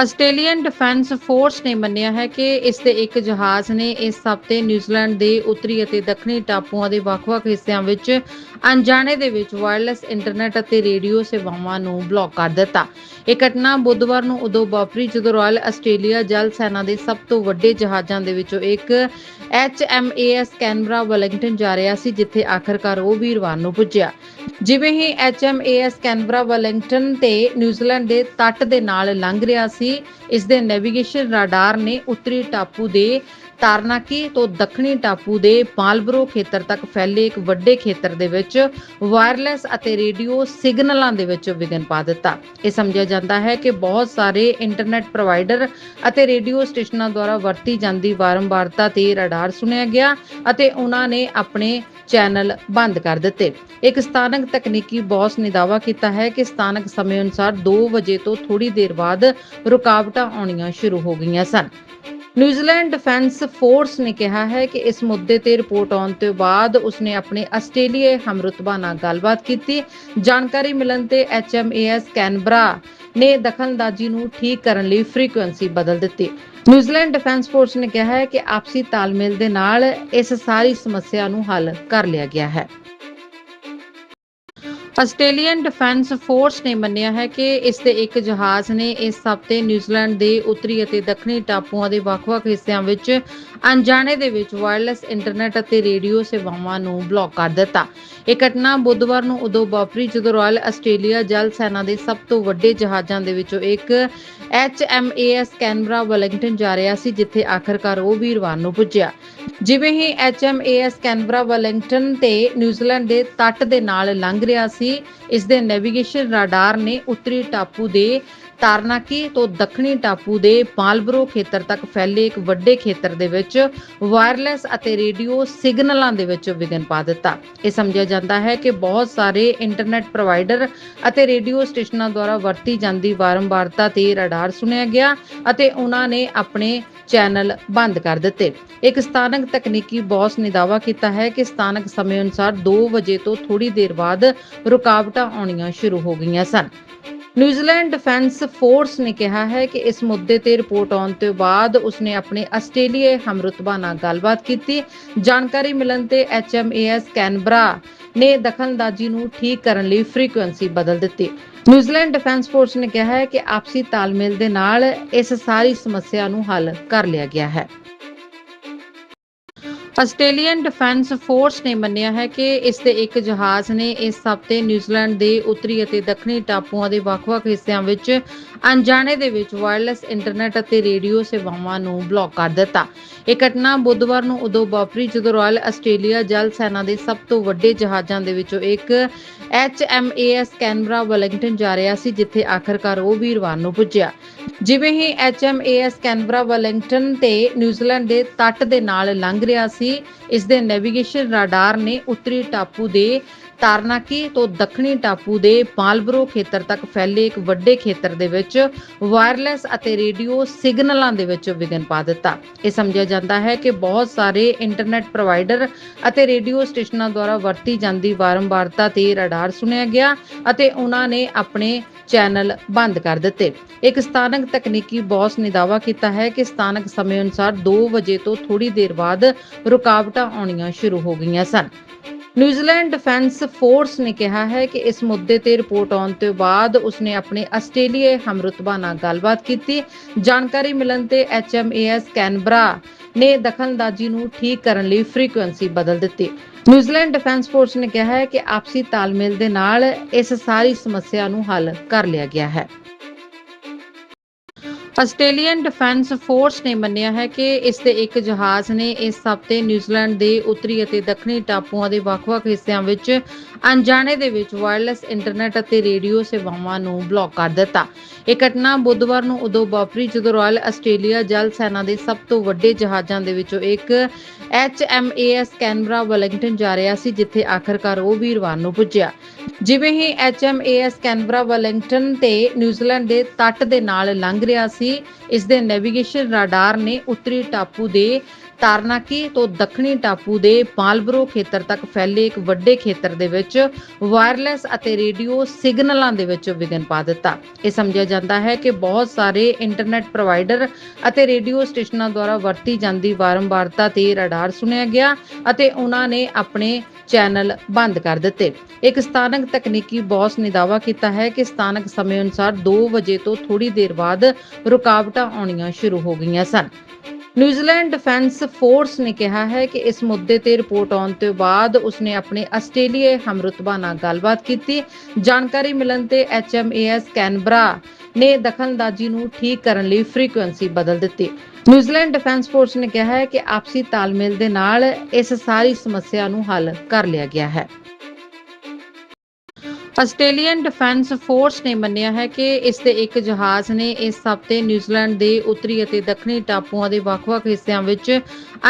Australian defence force ਨੇ ਮੰਨਿਆ ਹੈ ਕਿ ਇਸ ਦੇ ਇੱਕ ਜਹਾਜ਼ ਨੇ ਇਸ ਹਫ਼ਤੇ ਨਿਊਜ਼ੀਲੈਂਡ ਦੇ ਉੱਤਰੀ ਅਤੇ ਦੱਖਣੀ ਟਾਪੂਆਂ ਦੇ ਵੱਖ-ਵੱਖ ਹਿੱਸਿਆਂ ਵਿੱਚ ਅਣਜਾਣੇ ਦੇ ਵਿੱਚ ਵਾਇਰਲੈਸ ਇੰਟਰਨੈਟ ਅਤੇ ਰੇਡੀਓ ਸੇਵਾਵਾਂ ਨੂੰ ਬਲੌਕ ਕਰ ਦਿੱਤਾ। ਇਹ ਘਟਨਾ ਬੁੱਧਵਾਰ ਨੂੰ ਉਦੋਂ ਵਾਪਰੀ ਜਦੋਂ ਰਾਇਲ ਆਸਟ੍ਰੇਲੀਆ ਜਲ ਸੈਨਾ ਦੇ ਸਭ ਤੋਂ ਵੱਡੇ ਜਹਾਜ਼ਾਂ ਦੇ ਵਿੱਚੋਂ ਇੱਕ ਐਚਐਮਏਐਸ ਕੈਨਬਰਾ ਵੈਲਿੰਗਟਨ ਜਾ ਰਿਹਾ ਸੀ, ਜਿੱਥੇ ਆਖਰਕਾਰ ਉਹ ਵੀਰਵਾਰ ਨੂੰ ਪੁੱਜਿਆ। ਜਿਵੇਂ ਹੀ ਐਚਐਮਏਐਸ ਕੈਨਬਰਾ ਵੈਲਿੰਗਟਨ ਤੇ ਨਿਊਜ਼ੀਲੈਂਡ ਦੇ ਤੱਟ ਦੇ ਨਾਲ ਲੰਘ ਰਿਹਾ ਸੀ। ਇਸ ਦੇ ਨੈਵੀਗੇਸ਼ਨ ਰਾਡਾਰ ਨੇ ਉੱਤਰੀ ਟਾਪੂ ਦੇ ਤਾਰਨਾਕੀ ਤੋਂ ਦੱਖਣੀ ਟਾਪੂ ਦੇ ਮਾਲਬਰੋ ਖੇਤਰ ਤੱਕ ਫੈਲੇ ਇੱਕ ਵੱਡੇ ਖੇਤਰ ਦੇ ਵਿੱਚ ਵਾਇਰਲੈਸ ਅਤੇ ਰੇਡੀਓ ਸਿਗਨਲਾਂ ਦੇ ਵਿੱਚ ਵਿਘਨ ਪਾ ਦਿੱਤਾ। ਇਹ ਸਮਝਿਆ ਜਾਂਦਾ ਹੈ ਕਿ ਬਹੁਤ ਸਾਰੇ ਇੰਟਰਨੈਟ ਪ੍ਰੋਵਾਈਡਰ ਅਤੇ ਰੇਡੀਓ ਸਟੇਸ਼ਨਾਂ ਦੁਆਰਾ ਵਰਤੀ ਜਾਂਦੀ ਬਾਰੰਬਾਰਤਾ ਤੇ ਰਡਾਰ ਸੁਣਿਆ ਗਿਆ ਅਤੇ ਉਹਨਾਂ ਨੇ ਆਪਣੇ ਚੈਨਲ ਬੰਦ ਕਰ ਦਿੱਤੇ। ਇੱਕ ਸਥਾਨਕ ਤਕਨੀਕੀ ਬੌਸ ਨੇ ਦਾਅਵਾ ਕੀਤਾ ਹੈ ਕਿ ਸਥਾਨਕ ਸਮੇਂ ਅਨੁਸਾਰ 2 ਵਜੇ ਤੋਂ ਥੋੜੀ ਦੇਰ ਬਾਅਦ ਰੁਕਾਵਟਾਂ ਆਉਣੀਆਂ ਸ਼ੁਰੂ ਹੋ ਗਈਆਂ ਸਨ। ਨਿਊਜ਼ੀਲੈਂਡ ਡਿਫੈਂਸ ਫੋਰਸ ਨੇ ਕਿਹਾ ਹੈ ਕਿ ਇਸ ਮੁੱਦੇ ਤੇ ਰਿਪੋਰਟ ਆਉਣ ਤੋਂ ਬਾਅਦ ਉਸਨੇ ਆਪਣੇ ਆਸਟ੍ਰੇਲੀਆਈ ਹਮਰੁਤਬਾ ਨਾਲ ਗੱਲਬਾਤ ਕੀਤੀ। ਜਾਣਕਾਰੀ ਮਿਲਣ ਤੇ ਐਚਐਮਏਐਸ ਕੈਨਬਰਾ ਨੇ ਦਖਲਅੰਦਾਜ਼ੀ ਨੂੰ ਠੀਕ ਕਰਨ ਲਈ ਫ੍ਰੀਕੁਐਂਸੀ ਬਦਲ ਦਿੱਤੀ। ਨਿਊਜ਼ੀਲੈਂਡ ਡਿਫੈਂਸ ਫੋਰਸ ਨੇ ਕਿਹਾ ਹੈ ਕਿ ਆਪਸੀ ਤਾਲਮੇਲ ਦੇ ਨਾਲ ਇਸ ਸਾਰੀ ਸਮੱਸਿਆ ਨੂੰ ਹੱਲ ਕਰ ਲਿਆ ਗਿਆ ਹੈ। ਆਸਟ੍ਰੇਲੀਅਨ ਡਿਫੈਂਸ ਫੋਰਸ ਨੇ ਮੰਨਿਆ ਹੈ ਕਿ ਇਸ ਦੇ ਇੱਕ ਜਹਾਜ਼ ਨੇ ਇਸ ਹਫ਼ਤੇ ਨਿਊਜ਼ੀਲੈਂਡ ਦੇ ਉੱਤਰੀ ਅਤੇ ਦੱਖਣੀ ਟਾਪੂਆਂ ਦੇ ਵੱਖ-ਵੱਖ ਹਿੱਸਿਆਂ ਵਿੱਚ ਅਣਜਾਣੇ ਦੇ ਵਿੱਚ ਵਾਇਰਲੈਸ ਇੰਟਰਨੈਟ ਅਤੇ ਰੇਡੀਓ ਸੇਵਾਵਾਂ ਨੂੰ ਬਲੌਕ ਕਰ ਦਿੱਤਾ। ਇਹ ਘਟਨਾ ਬੁੱਧਵਾਰ ਨੂੰ ਉਦੋਂ ਵਾਪਰੀ ਜਦੋਂ ਰਾਇਲ ਆਸਟ੍ਰੇਲੀਆ ਜਲ ਸੈਨਾ ਦੇ ਸਭ ਤੋਂ ਵੱਡੇ ਜਹਾਜ਼ਾਂ ਦੇ ਵਿੱਚੋਂ ਇੱਕ ਐਚਐਮਏਐਸ ਕੈਨਬਰਾ ਵੈਲਿੰਗਟਨ ਜਾ ਰਿਹਾ ਸੀ, ਜਿੱਥੇ ਆਖਰਕਾਰ ਉਹ ਵੀਰਵਾਰ ਨੂੰ ਪੁੱਜਿਆ। ਜਿਵੇਂ ਹੀ ਐਚਐਮਏਐਸ ਕੈਨਬਰਾ ਵੈਲਿੰਗਟਨ ਤੇ ਨਿਊਜ਼ੀਲੈਂਡ ਦੇ ਤੱਟ ਦੇ ਨਾਲ ਲੰਘ ਰਿਹਾ ਸੀ, ਇਸ ਦੇ ਨੈਵੀਗੇਸ਼ਨ ਰਾਡਾਰ ਨੇ ਉੱਤਰੀ ਟਾਪੂ ਦੇ ਤਾਰਨਾਕੀ ਤੋਂ ਦੱਖਣੀ ਟਾਪੂ ਦੇ ਮਾਲਬਰੋ ਖੇਤਰ ਤੱਕ ਫੈਲੇ ਇੱਕ ਵੱਡੇ ਖੇਤਰ ਦੇ ਵਿੱਚ ਵਾਇਰਲੈਸ ਅਤੇ ਰੇਡੀਓ ਸਿਗਨਲਾਂ ਦੇ ਵਿੱਚ ਵਿਘਨ ਪਾ ਦਿੱਤਾ। ਇਹ ਸਮਝਿਆ ਜਾਂਦਾ ਹੈ ਕਿ ਬਹੁਤ ਸਾਰੇ ਇੰਟਰਨੈਟ ਪ੍ਰੋਵਾਈਡਰ ਅਤੇ ਰੇਡੀਓ ਸਟੇਸ਼ਨਾਂ ਦੁਆਰਾ ਵਰਤੀ ਜਾਂਦੀ ਬਾਰੰਬਾਰਤਾ ਤੇ ਰਡਾਰ ਸੁਣਿਆ ਗਿਆ ਅਤੇ ਉਹਨਾਂ ਨੇ ਆਪਣੇ ਚੈਨਲ ਬੰਦ ਕਰ ਦਿੱਤੇ। ਇੱਕ ਸਥਾਨਕ ਤਕਨੀਕੀ ਬੌਸ ਨੇ ਦਾਅਵਾ ਕੀਤਾ ਹੈ ਕਿ ਸਥਾਨਕ ਸਮੇਂ ਅਨੁਸਾਰ 2 ਵਜੇ ਤੋਂ ਥੋੜੀ ਦੇਰ ਬਾਅਦ ਰੁਕਾਵਟਾਂ ਆਉਣੀਆਂ ਸ਼ੁਰੂ ਹੋ ਗਈਆਂ ਸਨ। ਨਿਊਜ਼ੀਲੈਂਡ ਡਿਫੈਂਸ ਫੋਰਸ ਨੇ ਕਿਹਾ ਹੈ ਕਿ ਇਸ ਮੁੱਦੇ ਤੇ ਰਿਪੋਰਟ ਆਉਣ ਤੋਂ ਬਾਅਦ ਉਸਨੇ ਆਪਣੇ ਆਸਟ੍ਰੇਲੀਆਈ ਹਮਰੁਤਬਾ ਨਾਲ ਗੱਲਬਾਤ ਕੀਤੀ। ਜਾਣਕਾਰੀ ਮਿਲਣ ਤੇ ਐਚਐਮਏਐਸ ਕੈਨਬਰਾ ਨੇ ਦਖਲਅੰਦਾਜ਼ੀ ਨੂੰ ਠੀਕ ਕਰਨ ਲਈ ਫ੍ਰੀਕੁਐਂਸੀ ਬਦਲ ਦਿੱਤੀ। ਨਿਊਜ਼ੀਲੈਂਡ ਡਿਫੈਂਸ ਫੋਰਸ ਨੇ ਕਿਹਾ ਹੈ ਕਿ ਆਪਸੀ ਤਾਲਮੇਲ ਦੇ ਨਾਲ ਇਸ ਸਾਰੀ ਸਮੱਸਿਆ ਨੂੰ ਹੱਲ ਕਰ ਲਿਆ ਗਿਆ ਹੈ। ਆਸਟ੍ਰੇਲੀਅਨ ਡਿਫੈਂਸ ਫੋਰਸ ਨੇ ਮੰਨਿਆ ਹੈ ਕਿ ਇਸ ਦੇ ਇੱਕ ਜਹਾਜ਼ ਨੇ ਇਸ ਹਫ਼ਤੇ ਨਿਊਜ਼ੀਲੈਂਡ ਦੇ ਉੱਤਰੀ ਅਤੇ ਦੱਖਣੀ ਟਾਪੂਆਂ ਦੇ ਵੱਖ-ਵੱਖ ਹਿੱਸਿਆਂ ਵਿੱਚ ਅਣਜਾਣੇ ਦੇ ਵਿੱਚ ਵਾਇਰਲੈਸ ਇੰਟਰਨੈਟ ਅਤੇ ਰੇਡੀਓ ਸੇਵਾਵਾਂ ਨੂੰ ਬਲੌਕ ਕਰ ਦਿੱਤਾ। ਇਹ ਘਟਨਾ ਬੁੱਧਵਾਰ ਨੂੰ ਉਦੋਂ ਵਾਪਰੀ ਜਦੋਂ ਰਾਇਲ ਆਸਟ੍ਰੇਲੀਆ ਜਲ ਸੈਨਾ ਦੇ ਸਭ ਤੋਂ ਵੱਡੇ ਜਹਾਜ਼ਾਂ ਦੇ ਵਿੱਚੋਂ ਇੱਕ ਐਚਐਮਏਐਸ ਕੈਨਬਰਾ ਵੈਲਿੰਗਟਨ ਜਾ ਰਿਹਾ ਸੀ, ਜਿੱਥੇ ਆਖਰਕਾਰ ਉਹ ਵੀਰਵਾਰ ਨੂੰ ਪੁੱਜਿਆ। ਜਿਵੇਂ ਹੀ ਐਚਐਮਏਐਸ ਕੈਨਬਰਾ ਵੈਲਿੰਗਟਨ ਤੇ ਨਿਊਜ਼ੀਲੈਂਡ ਦੇ ਤੱਟ ਦੇ ਨਾਲ ਲੰਘ ਰਿਹਾ ਸੀ, ਇਸ ਦੇ ਨੈਵੀਗੇਸ਼ਨ ਰਾਡਾਰ ਨੇ ਉੱਤਰੀ ਟਾਪੂ ਦੇ ਤਾਰਨਾਕੀ ਤੋਂ ਦੱਖਣੀ ਟਾਪੂ ਦੇ ਮਾਲਬਰੋ ਖੇਤਰ ਤੱਕ ਫੈਲੇ ਇੱਕ ਵੱਡੇ ਖੇਤਰ ਦੇ ਵਿੱਚ ਵਾਇਰਲੈਸ ਅਤੇ ਰੇਡੀਓ ਸਿਗਨਲਾਂ ਦੇ ਵਿੱਚ ਵਿਘਨ ਪਾ ਦਿੱਤਾ। ਇਹ ਸਮਝਿਆ ਜਾਂਦਾ ਹੈ ਕਿ ਬਹੁਤ ਸਾਰੇ ਇੰਟਰਨੈਟ ਪ੍ਰੋਵਾਈਡਰ ਅਤੇ ਰੇਡੀਓ ਸਟੇਸ਼ਨਾਂ ਦੁਆਰਾ ਵਰਤੀ ਜਾਂਦੀ ਬਾਰੰਬਾਰਤਾ ਤੇ ਰਡਾਰ ਸੁਣਿਆ ਗਿਆ ਅਤੇ ਉਹਨਾਂ ਨੇ ਆਪਣੇ ਚੈਨਲ ਬੰਦ ਕਰ ਦਿੱਤੇ। ਇੱਕ ਸਥਾਨਕ ਤਕਨੀਕੀ ਬੌਸ ਨੇ ਦਾਅਵਾ ਕੀਤਾ ਹੈ ਕਿ ਸਥਾਨਕ ਸਮੇਂ ਅਨੁਸਾਰ 2 ਵਜੇ ਤੋਂ ਥੋੜੀ ਦੇਰ ਬਾਅਦ ਰੁਕਾਵਟਾਂ ਆਉਣੀਆਂ ਸ਼ੁਰੂ ਹੋ ਗਈਆਂ ਸਨ। ਨਿਊਜ਼ੀਲੈਂਡ ਡਿਫੈਂਸ ਫੋਰਸ ਨੇ ਕਿਹਾ ਹੈ ਕਿ ਇਸ ਮੁੱਦੇ ਤੇ ਰਿਪੋਰਟ ਆਉਣ ਤੋਂ ਬਾਅਦ ਉਸਨੇ ਆਪਣੇ ਆਸਟ੍ਰੇਲੀਆਈ ਹਮਰੁਤਬਾ ਨਾਲ ਗੱਲਬਾਤ ਕੀਤੀ। ਜਾਣਕਾਰੀ ਮਿਲਣ ਤੇ ਐਚਐਮਏਐਸ ਕੈਨਬਰਾ ਨੇ ਦਖਲਅੰਦਾਜ਼ੀ ਨੂੰ ਠੀਕ ਕਰਨ ਲਈ ਫ੍ਰੀਕੁਐਂਸੀ ਬਦਲ ਦਿੱਤੀ। ਨਿਊਜ਼ੀਲੈਂਡ ਡਿਫੈਂਸ ਫੋਰਸ ਨੇ ਕਿਹਾ ਹੈ ਕਿ ਆਪਸੀ ਤਾਲਮੇਲ ਦੇ ਨਾਲ ਇਸ ਸਾਰੀ ਸਮੱਸਿਆ ਨੂੰ ਹੱਲ ਕਰ ਲਿਆ ਗਿਆ ਹੈ। ਆਸਟ੍ਰੇਲੀਅਨ ਡਿਫੈਂਸ ਫੋਰਸ ਨੇ ਮੰਨਿਆ ਹੈ ਕਿ ਇਸ ਦੇ ਇੱਕ ਜਹਾਜ਼ ਨੇ ਇਸ ਹਫ਼ਤੇ ਨਿਊਜ਼ੀਲੈਂਡ ਦੇ ਉੱਤਰੀ ਅਤੇ ਦੱਖਣੀ ਟਾਪੂਆਂ ਦੇ ਵੱਖ-ਵੱਖ ਹਿੱਸਿਆਂ ਵਿੱਚ ਅਣਜਾਣੇ ਦੇ ਵਿੱਚ ਵਾਇਰਲੈਸ ਇੰਟਰਨੈਟ ਅਤੇ ਰੇਡੀਓ ਸੇਵਾਵਾਂ ਨੂੰ ਬਲੌਕ ਕਰ ਦਿੱਤਾ। ਇਹ ਘਟਨਾ ਬੁੱਧਵਾਰ ਨੂੰ ਉਦੋਂ ਵਾਪਰੀ ਜਦੋਂ ਰਾਇਲ ਆਸਟ੍ਰੇਲੀਆ ਜਲ ਸੈਨਾ ਦੇ ਸਭ ਤੋਂ ਵੱਡੇ ਜਹਾਜ਼ਾਂ ਦੇ ਵਿੱਚੋਂ ਇੱਕ ਐਚਐਮਏਐਸ ਕੈਨਬਰਾ ਵੈਲਿੰਗਟਨ ਜਾ ਰਿਹਾ ਸੀ, ਜਿੱਥੇ ਆਖਰਕਾਰ ਉਹ ਵੀਰਵਾਰ ਨੂੰ ਪੁੱਜਿਆ। ਜਿਵੇਂ ਹੀ ਐਚਐਮਏਐਸ ਕੈਨਬਰਾ ਵੈਲਿੰਗਟਨ ਤੇ ਨਿਊਜ਼ੀਲੈਂਡ ਦੇ ਤੱਟ ਦੇ ਨਾਲ ਲੰਘ ਰਿਹਾ ਸੀ, ਇਸ ਦੇ ਨੈਵੀਗੇਸ਼ਨ ਰਾਡਾਰ ਨੇ ਉੱਤਰੀ ਟਾਪੂ ਦੇ ਤਾਰਨਾਕੀ ਤੋਂ ਦੱਖਣੀ ਟਾਪੂ ਦੇ ਮਾਲਬਰੋ ਖੇਤਰ ਤੱਕ ਫੈਲੇ ਇੱਕ ਵੱਡੇ ਖੇਤਰ ਦੇ ਵਿੱਚ ਵਾਇਰਲੈਸ ਅਤੇ ਰੇਡੀਓ ਸਿਗਨਲਾਂ ਦੇ ਵਿੱਚ ਵਿਘਨ ਪਾ ਦਿੱਤਾ। ਇਹ ਸਮਝਿਆ ਜਾਂਦਾ ਹੈ ਕਿ ਬਹੁਤ ਸਾਰੇ ਇੰਟਰਨੈਟ ਪ੍ਰੋਵਾਈਡਰ ਅਤੇ ਰੇਡੀਓ ਸਟੇਸ਼ਨਾਂ ਦੁਆਰਾ ਵਰਤੀ ਜਾਂਦੀ ਵਾਰੰਵਾਰਤਾ ਤੇ ਰਡਾਰ ਸੁਣਿਆ ਗਿਆ ਅਤੇ ਉਹਨਾਂ ਨੇ ਆਪਣੇ ਚੈਨਲ ਬੰਦ ਕਰ ਦਿੱਤੇ। ਇੱਕ ਸਥਾਨਕ ਤਕਨੀਕੀ ਬੌਸ ਨੇ ਦਾਅਵਾ ਕੀਤਾ ਹੈ ਕਿ ਸਥਾਨਕ ਸਮੇਂ ਅਨੁਸਾਰ 2 ਵਜੇ ਤੋਂ ਥੋੜੀ ਦੇਰ ਬਾਅਦ ਰੁਕਾਵਟਾਂ ਆਉਣੀਆਂ ਸ਼ੁਰੂ ਹੋ ਗਈਆਂ ਸਨ। ਨਿਊਜ਼ੀਲੈਂਡ ਡਿਫੈਂਸ ਫੋਰਸ ਨੇ ਕਿਹਾ ਹੈ ਕਿ ਇਸ ਮੁੱਦੇ ਤੇ ਰਿਪੋਰਟ ਆਉਣ ਤੋਂ ਬਾਅਦ ਉਸਨੇ ਆਪਣੇ ਆਸਟ੍ਰੇਲੀਆਈ ਹਮਰੁਤਬਾ ਨਾਲ ਗੱਲਬਾਤ ਕੀਤੀ। ਜਾਣਕਾਰੀ ਮਿਲਣ ਤੇ ਐਚਐਮਏਐਸ ਕੈਨਬਰਾ ਨੇ ਦਖਲਅੰਦਾਜ਼ੀ ਨੂੰ ਠੀਕ ਕਰਨ ਲਈ ਫ੍ਰੀਕੁਐਂਸੀ ਬਦਲ ਦਿੱਤੀ। ਨਿਊਜ਼ੀਲੈਂਡ ਡਿਫੈਂਸ ਫੋਰਸ ਨੇ ਕਿਹਾ ਹੈ ਕਿ ਆਪਸੀ ਤਾਲਮੇਲ ਦੇ ਨਾਲ ਇਸ ਸਾਰੀ ਸਮੱਸਿਆ ਨੂੰ ਹੱਲ ਕਰ ਲਿਆ ਗਿਆ ਹੈ। ਆਸਟ੍ਰੇਲੀਅਨ ਡਿਫੈਂਸ ਫੋਰਸ ਨੇ ਮੰਨਿਆ ਹੈ ਕਿ ਇਸ ਦੇ ਇੱਕ ਜਹਾਜ਼ ਨੇ ਇਸ ਹਫ਼ਤੇ ਨਿਊਜ਼ੀਲੈਂਡ ਦੇ ਉੱਤਰੀ ਅਤੇ ਦੱਖਣੀ ਟਾਪੂਆਂ ਦੇ ਵੱਖ-ਵੱਖ ਹਿੱਸਿਆਂ ਵਿੱਚ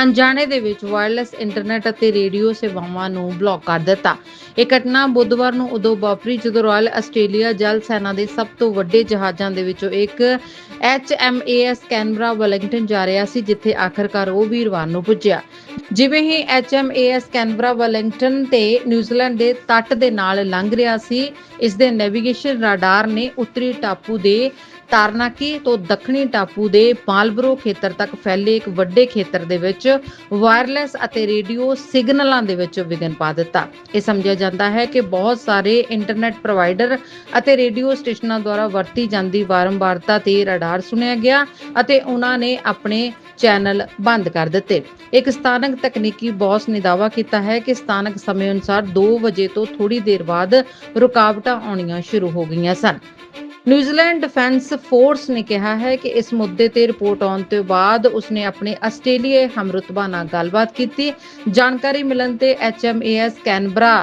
ਅਣਜਾਣੇ ਦੇ ਵਿੱਚ ਵਾਇਰਲੈਸ ਇੰਟਰਨੈਟ ਅਤੇ ਰੇਡੀਓ ਸੇਵਾਵਾਂ ਨੂੰ ਬਲੌਕ ਕਰ ਦਿੱਤਾ। ਇਹ ਘਟਨਾ ਬੁੱਧਵਾਰ ਨੂੰ ਉਦੋਂ ਵਾਪਰੀ ਜਦੋਂ ਰਾਇਲ ਆਸਟ੍ਰੇਲੀਆ ਜਲ ਸੈਨਾ ਦੇ ਸਭ ਤੋਂ ਵੱਡੇ ਜਹਾਜ਼ਾਂ ਦੇ ਵਿੱਚੋਂ ਇੱਕ ਐਚਐਮਏਐਸ ਕੈਨਬਰਾ ਵੈਲਿੰਗਟਨ ਜਾ ਰਿਹਾ ਸੀ, ਜਿੱਥੇ ਆਖਰਕਾਰ ਉਹ ਵੀਰਵਾਰ ਨੂੰ ਪੁੱਜਿਆ। ਜਿਵੇਂ ਹੀ ਐਚਐਮਏਐਸ ਕੈਨਬਰਾ ਵੈਲਿੰਗਟਨ ਤੇ ਨਿਊਜ਼ੀਲੈਂਡ ਦੇ ਤੱਟ ਦੇ ਨਾਲ ਲੰਘ ਰਿਹਾ ਸੀ ਇਸ ਦੇ ਨੈਵੀਗੇਸ਼ਨ ਰਾਡਾਰ ਨੇ ਉੱਤਰੀ ਟਾਪੂ ਦੇ ਤਾਰਨਾਕੀ ਤੋਂ ਦੱਖਣੀ ਟਾਪੂ ਦੇ ਮਾਲਬਰੋ ਖੇਤਰ ਤੱਕ ਫੈਲੇ ਇੱਕ ਵੱਡੇ ਖੇਤਰ ਦੇ ਵਿੱਚ ਵਾਇਰਲੈਸ ਅਤੇ ਰੇਡੀਓ ਸਿਗਨਲਾਂ ਦੇ ਵਿੱਚ ਵਿਘਨ ਪਾ ਦਿੱਤਾ। ਇਹ ਸਮਝਿਆ ਜਾਂਦਾ ਹੈ ਕਿ ਬਹੁਤ ਸਾਰੇ ਇੰਟਰਨੈਟ ਪ੍ਰੋਵਾਈਡਰ ਅਤੇ ਰੇਡੀਓ ਸਟੇਸ਼ਨਾਂ ਦੁਆਰਾ ਵਰਤੀ ਜਾਂਦੀ ਬਾਰੰਬਾਰਤਾ ਤੇ ਰਡਾਰ ਸੁਣਿਆ ਗਿਆ ਅਤੇ ਉਹਨਾਂ ਨੇ ਆਪਣੇ ਚੈਨਲ ਬੰਦ ਕਰ ਦਿੱਤੇ। ਇੱਕ ਸਥਾਨਕ ਤਕਨੀਕੀ ਬੌਸ ਨੇ ਦਾਅਵਾ ਕੀਤਾ ਹੈ ਕਿ ਸਥਾਨਕ ਸਮੇਂ ਅਨੁਸਾਰ 2 ਵਜੇ ਤੋਂ ਥੋੜੀ ਦੇਰ ਬਾਅਦ ਰੁਕਾਵਟਾਂ ਆਉਣੀਆਂ ਸ਼ੁਰੂ ਹੋ ਗਈਆਂ ਸਨ। ਨਿਊਜ਼ੀਲੈਂਡ ਡਿਫੈਂਸ ਫੋਰਸ ਨੇ ਕਿਹਾ ਹੈ ਕਿ ਇਸ ਮੁੱਦੇ ਤੇ ਰਿਪੋਰਟ ਆਉਣ ਤੋਂ ਬਾਅਦ ਉਸਨੇ ਆਪਣੇ ਆਸਟ੍ਰੇਲੀਆਈ ਹਮਰੁਤਬਾ ਨਾਲ ਗੱਲਬਾਤ ਕੀਤੀ। ਜਾਣਕਾਰੀ ਮਿਲਣ ਤੇ ਐਚਐਮਏਐਸ ਕੈਨਬਰਾ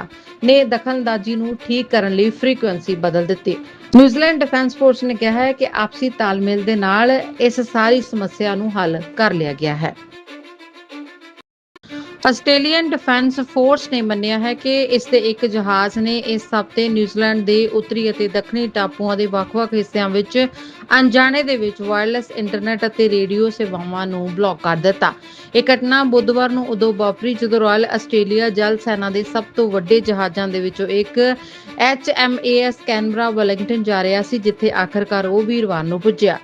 ਨੇ ਦਖਲਅੰਦਾਜ਼ੀ ਨੂੰ ਠੀਕ ਕਰਨ ਲਈ ਫ੍ਰੀਕੁਐਂਸੀ ਬਦਲ ਦਿੱਤੀ। ਨਿਊਜ਼ੀਲੈਂਡ ਡਿਫੈਂਸ ਫੋਰਸ ਨੇ ਕਿਹਾ ਹੈ ਕਿ ਆਪਸੀ ਤਾਲਮੇਲ ਦੇ ਨਾਲ ਇਸ ਸਾਰੀ ਸਮੱਸਿਆ ਨੂੰ ਹੱਲ ਕਰ ਲਿਆ ਗਿਆ ਹੈ। ਆਸਟ੍ਰੇਲੀਅਨ ਡਿਫੈਂਸ ਫੋਰਸ ਨੇ ਮੰਨਿਆ ਹੈ ਕਿ ਇਸ ਦੇ ਇੱਕ ਜਹਾਜ਼ ਨੇ ਇਸ ਹਫ਼ਤੇ ਨਿਊਜ਼ੀਲੈਂਡ ਦੇ ਉੱਤਰੀ ਅਤੇ ਦੱਖਣੀ ਟਾਪੂਆਂ ਦੇ ਵੱਖ-ਵੱਖ ਹਿੱਸਿਆਂ ਵਿੱਚ ਅਣਜਾਣੇ ਦੇ ਵਿੱਚ ਵਾਇਰਲੈਸ ਇੰਟਰਨੈਟ ਅਤੇ ਰੇਡੀਓ ਸੇਵਾਵਾਂ ਨੂੰ ਬਲੌਕ ਕਰ ਦਿੱਤਾ। ਇਹ ਘਟਨਾ ਬੁੱਧਵਾਰ ਨੂੰ ਉਦੋਂ ਵਾਪਰੀ ਜਦੋਂ ਰਾਇਲ ਆਸਟ੍ਰੇਲੀਆ ਜਲ ਸੈਨਾ ਦੇ ਸਭ ਤੋਂ ਵੱਡੇ ਜਹਾਜ਼ਾਂ ਦੇ ਵਿੱਚੋਂ ਇੱਕ ਐਚਐਮਏਐਸ ਕੈਨਬਰਾ ਵੈਲਿੰਗਟਨ ਜਾ ਰਿਹਾ ਸੀ, ਜਿੱਥੇ ਆਖਰਕਾਰ ਉਹ ਵੀਰਵਾਰ ਨੂੰ ਪੁੱਜਿਆ।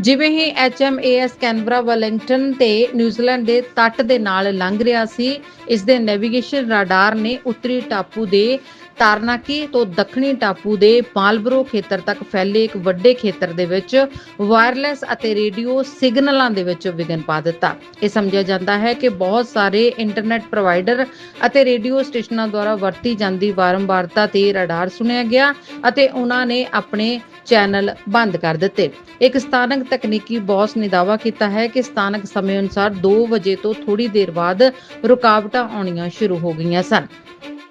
ਜਿਵੇਂ ਹੀ ਐਚਐਮਏਐਸ ਕੈਨਬਰਾ ਵੈਲਿੰਗਟਨ ਤੇ ਨਿਊਜ਼ੀਲੈਂਡ ਦੇ ਤੱਟ ਦੇ ਨਾਲ ਲੰਘ ਰਿਹਾ ਸੀ, ਇਸ ਦੇ ਨੈਵੀਗੇਸ਼ਨ ਰਾਡਾਰ ਨੇ ਉੱਤਰੀ ਟਾਪੂ ਦੇ ਤਾਰਨਾਕੀ ਤੋਂ ਦੱਖਣੀ ਟਾਪੂ ਦੇ ਮਾਲਬਰੋ ਖੇਤਰ ਤੱਕ ਫੈਲੇ ਇੱਕ ਵੱਡੇ ਖੇਤਰ ਦੇ ਵਿੱਚ ਵਾਇਰਲੈਸ ਅਤੇ ਰੇਡੀਓ ਸਿਗਨਲਾਂ ਦੇ ਵਿੱਚ ਵਿਘਨ ਪਾ ਦਿੱਤਾ। ਇਹ ਸਮਝਿਆ ਜਾਂਦਾ ਹੈ ਕਿ ਬਹੁਤ ਸਾਰੇ ਇੰਟਰਨੈਟ ਪ੍ਰੋਵਾਈਡਰ ਅਤੇ ਰੇਡੀਓ ਸਟੇਸ਼ਨਾਂ ਦੁਆਰਾ ਵਰਤੀ ਜਾਂਦੀ ਬਾਰੰਬਾਰਤਾ ਤੇ ਰਡਾਰ ਸੁਣਿਆ ਗਿਆ ਅਤੇ ਉਹਨਾਂ ਨੇ ਆਪਣੇ ਚੈਨਲ ਬੰਦ ਕਰ ਦਿੱਤੇ। ਇੱਕ ਸਥਾਨਕ ਤਕਨੀਕੀ ਬੌਸ ਨੇ ਦਾਅਵਾ ਕੀਤਾ ਹੈ ਕਿ ਸਥਾਨਕ ਸਮੇਂ ਅਨੁਸਾਰ 2 ਵਜੇ ਤੋਂ ਥੋੜੀ ਦੇਰ ਬਾਅਦ ਰੁਕਾਵਟਾਂ ਆਉਣੀਆਂ ਸ਼ੁਰੂ ਹੋ ਗਈਆਂ ਸਨ।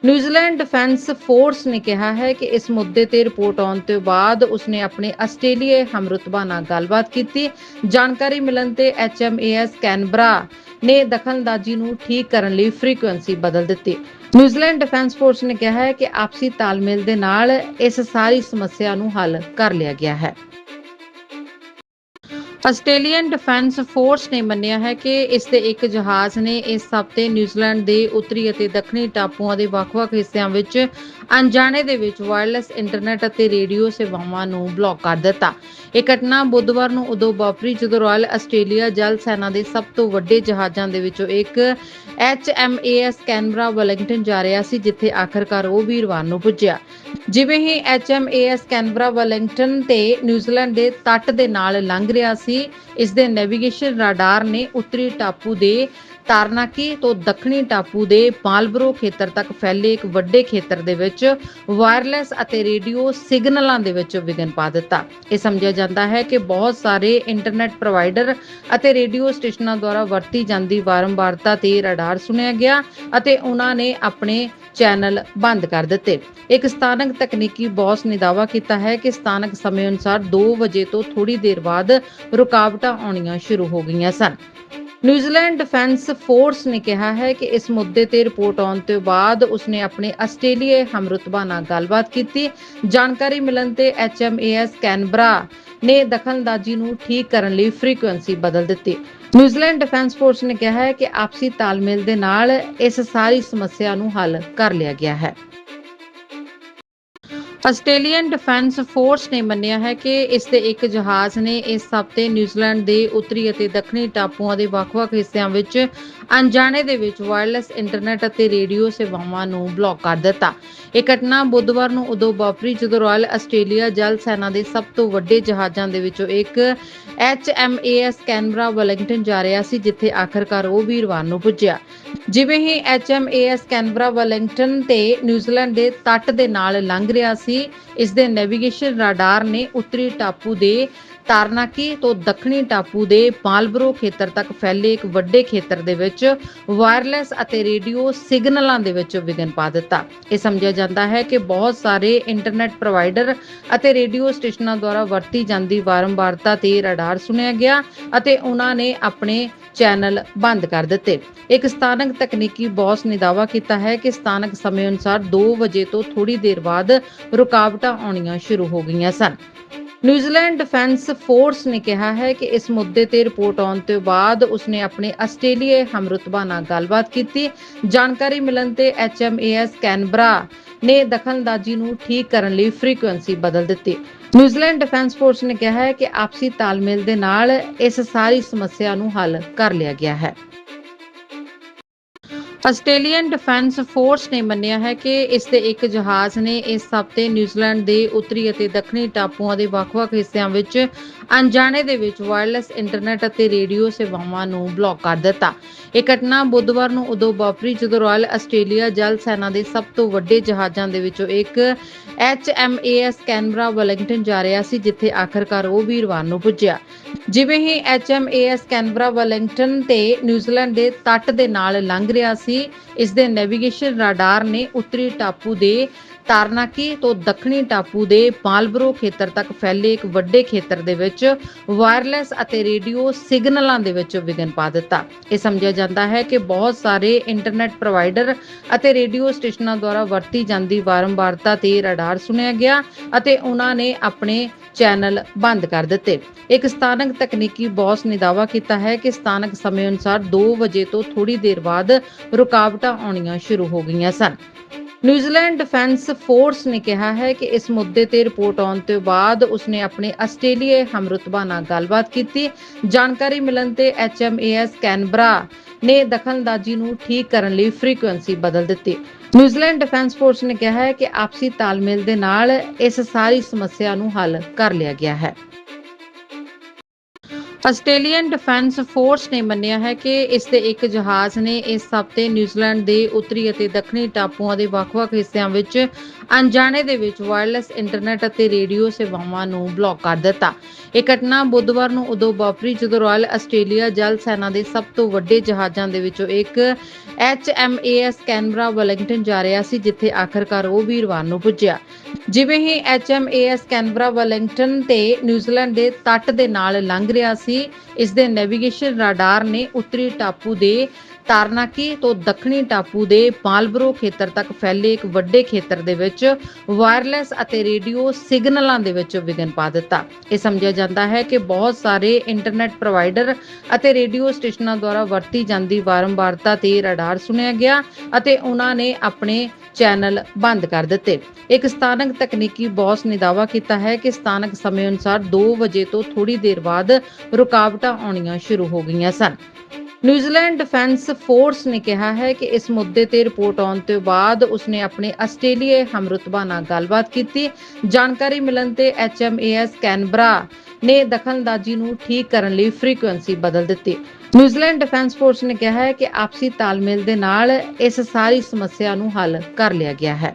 ਨਿਊਜ਼ੀਲੈਂਡ ਡਿਫੈਂਸ ਫੋਰਸ ਨੇ ਕਿਹਾ ਹੈ ਕਿ ਇਸ ਮੁੱਦੇ ਤੇ ਰਿਪੋਰਟ ਆਉਣ ਤੋਂ ਬਾਅਦ ਉਸਨੇ ਆਪਣੇ ਆਸਟ੍ਰੇਲੀਆਈ ਹਮਰੁਤਬਾ ਨਾਲ ਗੱਲਬਾਤ ਕੀਤੀ। ਜਾਣਕਾਰੀ ਮਿਲਣ ਤੇ ਐਚਐਮਏਐਸ ਕੈਨਬਰਾ ਨੇ ਦਖਲਅੰਦਾਜ਼ੀ ਨੂੰ ਠੀਕ ਕਰਨ ਲਈ ਫ੍ਰੀਕੁਐਂਸੀ ਬਦਲ ਦਿੱਤੀ। ਨਿਊਜ਼ੀਲੈਂਡ ਡਿਫੈਂਸ ਫੋਰਸ ਨੇ ਕਿਹਾ ਹੈ ਕਿ ਆਪਸੀ ਤਾਲਮੇਲ ਦੇ ਨਾਲ ਇਸ ਸਾਰੀ ਸਮੱਸਿਆ ਨੂੰ ਹੱਲ ਕਰ ਲਿਆ ਗਿਆ ਹੈ। ਆਸਟ੍ਰੇਲੀਅਨ ਡਿਫੈਂਸ ਫੋਰਸ ਨੇ ਮੰਨਿਆ ਹੈ ਕਿ ਇਸ ਦੇ ਇੱਕ ਜਹਾਜ਼ ਨੇ ਇਸ ਹਫ਼ਤੇ ਨਿਊਜ਼ੀਲੈਂਡ ਦੇ ਉੱਤਰੀ ਅਤੇ ਦੱਖਣੀ ਟਾਪੂਆਂ ਦੇ ਵੱਖ-ਵੱਖ ਹਿੱਸਿਆਂ ਵਿੱਚ ਅਣਜਾਣੇ ਦੇ ਵਿੱਚ ਵਾਇਰਲੈਸ ਇੰਟਰਨੈਟ ਅਤੇ ਰੇਡੀਓ ਸੇਵਾਵਾਂ ਨੂੰ ਬਲੌਕ ਕਰ ਦਿੱਤਾ। ਇਹ ਘਟਨਾ ਬੁੱਧਵਾਰ ਨੂੰ ਉਦੋਂ ਵਾਪਰੀ ਜਦੋਂ ਰਾਇਲ ਆਸਟ੍ਰੇਲੀਆ ਜਲ ਸੈਨਾ ਦੇ ਸਭ ਤੋਂ ਵੱਡੇ ਜਹਾਜ਼ਾਂ ਦੇ ਵਿੱਚੋਂ ਇੱਕ ਐਚਐਮਏਐਸ ਕੈਨਬਰਾ ਵੈਲਿੰਗਟਨ ਜਾ ਰਿਹਾ ਸੀ, ਜਿੱਥੇ ਆਖਰਕਾਰ ਉਹ ਵੀਰਵਾਰ ਨੂੰ ਪੁੱਜਿਆ। ਜਿਵੇਂ ਹੀ ਐਚਐਮਏਐਸ ਕੈਨਬਰਾ ਵੈਲਿੰਗਟਨ ਤੇ ਨਿਊਜ਼ੀਲੈਂਡ ਦੇ ਤੱਟ ਦੇ ਨਾਲ ਲੰਘ ਰਿਹਾ ਸੀ, ਇਸ ਦੇ ਨੈਵੀਗੇਸ਼ਨ ਰਾਡਾਰ ਨੇ ਉੱਤਰੀ ਟਾਪੂ ਦੇ ਤਾਰਨਾਕੀ ਤੋਂ ਦੱਖਣੀ ਟਾਪੂ ਦੇ ਮਾਲਬਰੋ ਖੇਤਰ ਤੱਕ ਫੈਲੇ ਇੱਕ ਵੱਡੇ ਖੇਤਰ ਦੇ ਵਿੱਚ ਵਾਇਰਲੈਸ ਅਤੇ ਰੇਡੀਓ ਸਿਗਨਲਾਂ ਦੇ ਵਿੱਚ ਵਿਘਨ ਪਾ ਦਿੱਤਾ। ਇਹ ਸਮਝਿਆ ਜਾਂਦਾ ਹੈ ਕਿ ਬਹੁਤ ਸਾਰੇ ਇੰਟਰਨੈਟ ਪ੍ਰੋਵਾਈਡਰ ਅਤੇ ਰੇਡੀਓ ਸਟੇਸ਼ਨਾਂ ਦੁਆਰਾ ਵਰਤੀ ਜਾਂਦੀ ਬਾਰੰਬਾਰਤਾ ਤੇ ਰਡਾਰ ਸੁਣਿਆ ਗਿਆ ਅਤੇ ਉਹਨਾਂ ਨੇ ਆਪਣੇ ਚੈਨਲ ਬੰਦ ਕਰ ਦਿੱਤੇ। ਇੱਕ ਸਥਾਨਕ ਤਕਨੀਕੀ ਬੌਸ ਨੇ ਦਾਅਵਾ ਕੀਤਾ ਹੈ ਕਿ ਸਥਾਨਕ ਸਮੇਂ ਅਨੁਸਾਰ 2 ਵਜੇ ਤੋਂ ਥੋੜੀ ਦੇਰ ਬਾਅਦ ਰੁਕਾਵਟਾਂ ਆਉਣੀਆਂ ਸ਼ੁਰੂ ਹੋ ਗਈਆਂ ਸਨ। ਨਿਊਜ਼ੀਲੈਂਡ ਡਿਫੈਂਸ ਫੋਰਸ ਨੇ ਕਿਹਾ ਹੈ ਕਿ ਇਸ ਮੁੱਦੇ ਤੇ ਰਿਪੋਰਟ ਆਉਣ ਤੋਂ ਬਾਅਦ ਉਸਨੇ ਆਪਣੇ ਆਸਟ੍ਰੇਲੀਆਈ ਹਮਰੁਤਬਾ ਨਾਲ ਗੱਲਬਾਤ ਕੀਤੀ। ਜਾਣਕਾਰੀ ਮਿਲਣ ਤੇ ਐਚਐਮਏਐਸ ਕੈਨਬਰਾ ਨੇ ਦਖਲਅੰਦਾਜ਼ੀ ਨੂੰ ਠੀਕ ਕਰਨ ਲਈ ਫ੍ਰੀਕੁਐਂਸੀ ਬਦਲ ਦਿੱਤੀ। ਨਿਊਜ਼ੀਲੈਂਡ ਡਿਫੈਂਸ ਫੋਰਸ ਨੇ ਕਿਹਾ ਹੈ ਕਿ ਆਪਸੀ ਤਾਲਮੇਲ ਦੇ ਨਾਲ ਇਸ ਸਾਰੀ ਸਮੱਸਿਆ ਨੂੰ ਹੱਲ ਕਰ ਲਿਆ ਗਿਆ ਹੈ। ਆਸਟ੍ਰੇਲੀਅਨ ਡਿਫੈਂਸ ਫੋਰਸ ਨੇ ਮੰਨਿਆ ਹੈ ਕਿ ਇਸ ਦੇ ਇੱਕ ਜਹਾਜ਼ ਨੇ ਇਸ ਹਫ਼ਤੇ ਨਿਊਜ਼ੀਲੈਂਡ ਦੇ ਉੱਤਰੀ ਅਤੇ ਦੱਖਣੀ ਟਾਪੂਆਂ ਦੇ ਵੱਖ-ਵੱਖ ਹਿੱਸਿਆਂ ਵਿੱਚ ਅਣਜਾਣੇ ਦੇ ਵਿੱਚ ਵਾਇਰਲੈਸ ਇੰਟਰਨੈਟ ਅਤੇ ਰੇਡੀਓ ਸੇਵਾਵਾਂ ਨੂੰ ਬਲੌਕ ਕਰ ਦਿੱਤਾ। ਇਹ ਘਟਨਾ ਬੁੱਧਵਾਰ ਨੂੰ ਉਦੋਂ ਵਾਪਰੀ ਜਦੋਂ ਰਾਇਲ ਆਸਟ੍ਰੇਲੀਆ ਜਲ ਸੈਨਾ ਦੇ ਸਭ ਤੋਂ ਵੱਡੇ ਜਹਾਜ਼ਾਂ ਦੇ ਵਿੱਚੋਂ ਇੱਕ HMAS ਕੈਨਬਰਾ ਵੈਲਿੰਗਟਨ ਜਾ ਰਿਹਾ ਸੀ, ਜਿੱਥੇ ਆਖਰਕਾਰ ਉਹ ਵੀਰਵਾਰ ਨੂੰ ਪੁੱਜਿਆ। ਜਿਵੇਂ ਹੀ HMAS ਕੈਨਬਰਾ ਵੈਲਿੰਗਟਨ ਤੇ ਨਿਊਜ਼ੀਲੈਂਡ ਦੇ ਤੱਟ ਦੇ ਨਾਲ ਲੰਘ ਰਿਹਾ ਸੀ ਇਸ ਦੇ ਨੈਵੀਗੇਸ਼ਨ ਰਾਡਾਰ ਨੇ ਉੱਤਰੀ ਟਾਪੂ ਦੇ ਤਾਰਨਾਕੀ ਤੋਂ ਦੱਖਣੀ ਟਾਪੂ ਦੇ ਮਾਲਬਰੋ ਖੇਤਰ ਤੱਕ ਫੈਲੇ ਇੱਕ ਵੱਡੇ ਖੇਤਰ ਦੇ ਵਿੱਚ ਵਾਇਰਲੈਸ ਅਤੇ ਰੇਡੀਓ ਸਿਗਨਲਾਂ ਦੇ ਵਿੱਚ ਵਿਘਨ ਪਾ ਦਿੱਤਾ। ਇਹ ਸਮਝਿਆ ਜਾਂਦਾ ਹੈ ਕਿ ਬਹੁਤ ਸਾਰੇ ਇੰਟਰਨੈਟ ਪ੍ਰੋਵਾਈਡਰ ਅਤੇ ਰੇਡੀਓ ਸਟੇਸ਼ਨਾਂ ਦੁਆਰਾ ਵਰਤੀ ਜਾਂਦੀ ਬਾਰੰਬਾਰਤਾ ਤੇ ਰਾਡਾਰ ਸੁਣਿਆ ਗਿਆ ਅਤੇ ਉਹਨਾਂ ਨੇ ਆਪਣੇ ਚੈਨਲ ਬੰਦ ਕਰ ਦਿੱਤੇ। ਇੱਕ ਸਥਾਨਕ ਤਕਨੀਕੀ ਬੌਸ ਨੇ ਦਾਅਵਾ ਕੀਤਾ ਹੈ ਕਿ ਸਥਾਨਕ ਸਮੇਂ ਅਨੁਸਾਰ 2 ਵਜੇ ਤੋਂ ਥੋੜੀ ਦੇਰ ਬਾਅਦ ਰੁਕਾਵਟਾਂ ਆਉਣੀਆਂ ਸ਼ੁਰੂ ਹੋ ਗਈਆਂ ਸਨ। ਨਿਊਜ਼ੀਲੈਂਡ ਡਿਫੈਂਸ ਫੋਰਸ ਨੇ ਕਿਹਾ ਹੈ ਕਿ ਇਸ ਮੁੱਦੇ ਤੇ ਰਿਪੋਰਟ ਆਉਣ ਤੋਂ ਬਾਅਦ ਉਸਨੇ ਆਪਣੇ ਆਸਟ੍ਰੇਲੀਆ ਹਮਰੁਤਬਾ ਨਾਲ ਗੱਲਬਾਤ ਕੀਤੀ। ਜਾਣਕਾਰੀ ਮਿਲਣ ਤੇ ਐਚਐਮਏਐਸ ਕੈਨਬਰਾ ਨੇ ਦਖਲਅੰਦਾਜ਼ੀ ਨੂੰ ਠੀਕ ਕਰਨ ਲਈ ਫ੍ਰੀਕੁਐਂਸੀ ਬਦਲ ਦਿੱਤੀ। ਨਿਊਜ਼ੀਲੈਂਡ ਡਿਫੈਂਸ ਫੋਰਸ ਨੇ ਕਿਹਾ ਹੈ ਕਿ ਆਪਸੀ ਤਾਲਮੇਲ ਦੇ ਨਾਲ ਇਸ ਸਾਰੀ ਸਮੱਸਿਆ ਨੂੰ ਹੱਲ ਕਰ ਲਿਆ ਗਿਆ ਹੈ। ਆਸਟ੍ਰੇਲੀਅਨ ਡਿਫੈਂਸ ਫੋਰਸ ਨੇ ਮੰਨਿਆ ਹੈ ਕਿ ਇਸ ਦੇ ਇੱਕ ਜਹਾਜ਼ ਨੇ ਇਸ ਹਫ਼ਤੇ ਨਿਊਜ਼ੀਲੈਂਡ ਦੇ ਉੱਤਰੀ ਅਤੇ ਦੱਖਣੀ ਟਾਪੂਆਂ ਦੇ ਵੱਖ-ਵੱਖ ਹਿੱਸਿਆਂ ਵਿੱਚ ਅਣਜਾਣੇ ਦੇ ਵਿੱਚ ਵਾਇਰਲੈਸ ਇੰਟਰਨੈਟ ਅਤੇ ਰੇਡੀਓ ਸੇਵਾਵਾਂ ਨੂੰ ਬਲੌਕ ਕਰ ਦਿੱਤਾ। ਇਹ ਘਟਨਾ ਬੁੱਧਵਾਰ ਨੂੰ ਉਦੋਂ ਵਾਪਰੀ ਜਦੋਂ ਰਾਇਲ ਆਸਟ੍ਰੇਲੀਆ ਜਲ ਸੈਨਾ ਦੇ ਸਭ ਤੋਂ ਵੱਡੇ ਜਹਾਜ਼ਾਂ ਦੇ ਵਿੱਚੋਂ ਇੱਕ HMAS ਕੈਨਬਰਾ ਵੈਲਿੰਗਟਨ ਜਾ ਰਿਹਾ ਸੀ, ਜਿੱਥੇ ਆਖਰਕਾਰ ਉਹ ਵੀਰਵਾਰ ਨੂੰ ਪੁੱਜਿਆ। ਜਿਵੇਂ ਹੀ HMAS ਕੈਨਬਰਾ ਵੈਲਿੰਗਟਨ ਤੇ ਨਿਊਜ਼ੀਲੈਂਡ ਦੇ ਤੱਟ ਦੇ ਨਾਲ ਲੰਘ ਰਿਹਾ ਸੀ ਇਸ ਦੇ ਨੈਵੀਗੇਸ਼ਨ ਰਾਡਾਰ ਨੇ ਉੱਤਰੀ ਟਾਪੂ ਦੇ ਤਾਰਨਾਕੀ ਤੋਂ ਦੱਖਣੀ ਟਾਪੂ ਦੇ ਮਾਲਬਰੋ ਖੇਤਰ ਤੱਕ ਫੈਲੇ ਇੱਕ ਵੱਡੇ ਖੇਤਰ ਦੇ ਵਿੱਚ ਵਾਇਰਲੈਸ ਅਤੇ ਰੇਡੀਓ ਸਿਗਨਲਾਂ ਦੇ ਵਿੱਚ ਵਿਘਨ ਪਾ ਦਿੱਤਾ। ਇਹ ਸਮਝਿਆ ਜਾਂਦਾ ਹੈ ਕਿ ਬਹੁਤ ਸਾਰੇ ਇੰਟਰਨੈਟ ਪ੍ਰੋਵਾਈਡਰ ਅਤੇ ਰੇਡੀਓ ਸਟੇਸ਼ਨਾਂ ਦੁਆਰਾ ਵਰਤੀ ਜਾਂਦੀ ਬਾਰੰਬਾਰਤਾ ਤੇ ਰਡਾਰ ਸੁਣਿਆ ਗਿਆ ਅਤੇ ਉਹਨਾਂ ਨੇ ਆਪਣੇ ਚੈਨਲ ਬੰਦ ਕਰ ਦਿੱਤੇ। ਇੱਕ ਸਥਾਨਕ ਤਕਨੀਕੀ ਬੌਸ ਨੇ ਦਾਅਵਾ ਕੀਤਾ ਹੈ ਕਿ ਸਥਾਨਕ ਸਮੇਂ ਅਨੁਸਾਰ 2 ਵਜੇ ਤੋਂ ਥੋੜੀ ਦੇਰ ਬਾਅਦ ਰੁਕਾਵਟਾਂ ਆਉਣੀਆਂ ਸ਼ੁਰੂ ਹੋ ਗਈਆਂ ਸਨ। ਨਿਊਜ਼ੀਲੈਂਡ ਡਿਫੈਂਸ ਫੋਰਸ ਨੇ ਕਿਹਾ ਹੈ ਕਿ ਇਸ ਮੁੱਦੇ ਤੇ ਰਿਪੋਰਟ ਆਉਣ ਤੋਂ ਬਾਅਦ ਉਸਨੇ ਆਪਣੇ ਆਸਟ੍ਰੇਲੀਆ ਹਮਰੁਤਬਾ ਨਾਲ ਗੱਲਬਾਤ ਕੀਤੀ। ਜਾਣਕਾਰੀ ਮਿਲਣ ਤੇ ਐਚਐਮਏਐਸ ਕੈਨਬਰਾ ਨੇ ਦਖਲਅੰਦਾਜ਼ੀ ਨੂੰ ਠੀਕ ਕਰਨ ਲਈ ਫ੍ਰੀਕੁਐਂਸੀ ਬਦਲ ਦਿੱਤੀ। ਨਿਊਜ਼ੀਲੈਂਡ ਡਿਫੈਂਸ ਫੋਰਸ ਨੇ ਕਿਹਾ ਹੈ ਕਿ ਆਪਸੀ ਤਾਲਮੇਲ ਦੇ ਨਾਲ ਇਸ ਸਾਰੀ ਸਮੱਸਿਆ ਨੂੰ ਹੱਲ ਕਰ ਲਿਆ ਗਿਆ ਹੈ। ਆਸਟ੍ਰੇਲੀਅਨ ਡਿਫੈਂਸ ਫੋਰਸ ਨੇ ਮੰਨਿਆ ਹੈ ਕਿ ਇਸ ਦੇ ਇੱਕ ਜਹਾਜ਼ ਨੇ ਇਸ ਹਫ਼ਤੇ ਨਿਊਜ਼ੀਲੈਂਡ ਦੇ ਉੱਤਰੀ ਅਤੇ ਦੱਖਣੀ ਟਾਪੂਆਂ ਦੇ ਵੱਖ-ਵੱਖ ਹਿੱਸਿਆਂ ਵਿੱਚ ਅਣਜਾਣੇ ਦੇ ਵਿੱਚ ਵਾਇਰਲੈਸ ਇੰਟਰਨੈਟ ਅਤੇ ਰੇਡੀਓ ਸੇਵਾਵਾਂ ਨੂੰ ਬਲੌਕ ਕਰ ਦਿੱਤਾ। ਇਹ ਘਟਨਾ ਬੁੱਧਵਾਰ ਨੂੰ ਉਦੋਂ ਵਾਪਰੀ ਜਦੋਂ ਰਾਇਲ ਆਸਟ੍ਰੇਲੀਆ ਜਲ ਸੈਨਾ ਦੇ ਸਭ ਤੋਂ ਵੱਡੇ ਜਹਾਜ਼ਾਂ ਦੇ ਵਿੱਚੋਂ ਇੱਕ HMAS ਕੈਨਬਰਾ ਵੈਲਿੰਗਟਨ ਜਾ ਰਿਹਾ ਸੀ, ਜਿੱਥੇ ਆਖਰਕਾਰ ਉਹ ਵੀਰਵਾਰ ਨੂੰ ਪੁੱਜਿਆ। ਜਿਵੇਂ ਹੀ HMAS ਕੈਨਬਰਾ ਵੈਲਿੰਗਟਨ ਤੇ ਨਿਊਜ਼ੀਲੈਂਡ ਦੇ ਤੱਟ ਦੇ ਨਾਲ ਲੰਘ ਰਿਹਾ ਸੀ ਇਸ ਦੇ ਨੈਵੀਗੇਸ਼ਨ ਰਾਡਾਰ ਨੇ ਉੱਤਰੀ ਟਾਪੂ ਦੇ ਤਾਰਨਾਕੀ ਤੋਂ ਦੱਖਣੀ ਟਾਪੂ ਦੇ ਮਾਲਬਰੋ ਖੇਤਰ ਤੱਕ ਫੈਲੇ ਇੱਕ ਵੱਡੇ ਖੇਤਰ ਦੇ ਵਿੱਚ ਵਾਇਰਲੈਸ ਅਤੇ ਰੇਡੀਓ ਸਿਗਨਲਾਂ ਦੇ ਵਿੱਚ ਵਿਘਨ ਪਾ ਦਿੱਤਾ। ਇਹ ਸਮਝਿਆ ਜਾਂਦਾ ਹੈ ਕਿ ਬਹੁਤ ਸਾਰੇ ਇੰਟਰਨੈਟ ਪ੍ਰੋਵਾਈਡਰ ਅਤੇ ਰੇਡੀਓ ਸਟੇਸ਼ਨਾਂ ਦੁਆਰਾ ਵਰਤੀ ਜਾਂਦੀ ਬਾਰੰਬਾਰਤਾ ਤੇ ਰਡਾਰ ਸੁਣਿਆ ਗਿਆ ਅਤੇ ਉਹਨਾਂ ਨੇ ਆਪਣੇ ਚੈਨਲ ਬੰਦ ਕਰ ਦਿੱਤੇ। ਇੱਕ ਸਥਾਨਕ ਤਕਨੀਕੀ ਬੌਸ ਨੇ ਦਾਅਵਾ ਕੀਤਾ ਹੈ ਕਿ ਸਥਾਨਕ ਸਮੇਂ ਅਨੁਸਾਰ 2 ਵਜੇ ਤੋਂ ਥੋੜੀ ਦੇਰ ਬਾਅਦ ਰੁਕਾਵਟਾਂ ਆਉਣੀਆਂ ਸ਼ੁਰੂ ਹੋ ਗਈਆਂ ਸਨ। ਨਿਊਜ਼ੀਲੈਂਡ ਡਿਫੈਂਸ ਫੋਰਸ ਨੇ ਕਿਹਾ ਹੈ ਕਿ ਇਸ ਮੁੱਦੇ ਤੇ ਰਿਪੋਰਟ ਆਉਣ ਤੋਂ ਬਾਅਦ ਉਸਨੇ ਆਪਣੇ ਆਸਟ੍ਰੇਲੀਆ ਹਮਰੁਤਬਾ ਨਾਲ ਗੱਲਬਾਤ ਕੀਤੀ। ਜਾਣਕਾਰੀ ਮਿਲਣ ਤੇ ਐਚਐਮਏਐਸ ਕੈਨਬਰਾ ਨੇ ਦਖਲਅੰਦਾਜ਼ੀ ਨੂੰ ਠੀਕ ਕਰਨ ਲਈ ਫ੍ਰੀਕੁਐਂਸੀ ਬਦਲ ਦਿੱਤੀ। ਨਿਊਜ਼ੀਲੈਂਡ ਡਿਫੈਂਸ ਫੋਰਸ ਨੇ ਕਿਹਾ ਹੈ ਕਿ ਆਪਸੀ ਤਾਲਮੇਲ ਦੇ ਨਾਲ ਇਸ ਸਾਰੀ ਸਮੱਸਿਆ ਨੂੰ ਹੱਲ ਕਰ ਲਿਆ ਗਿਆ ਹੈ।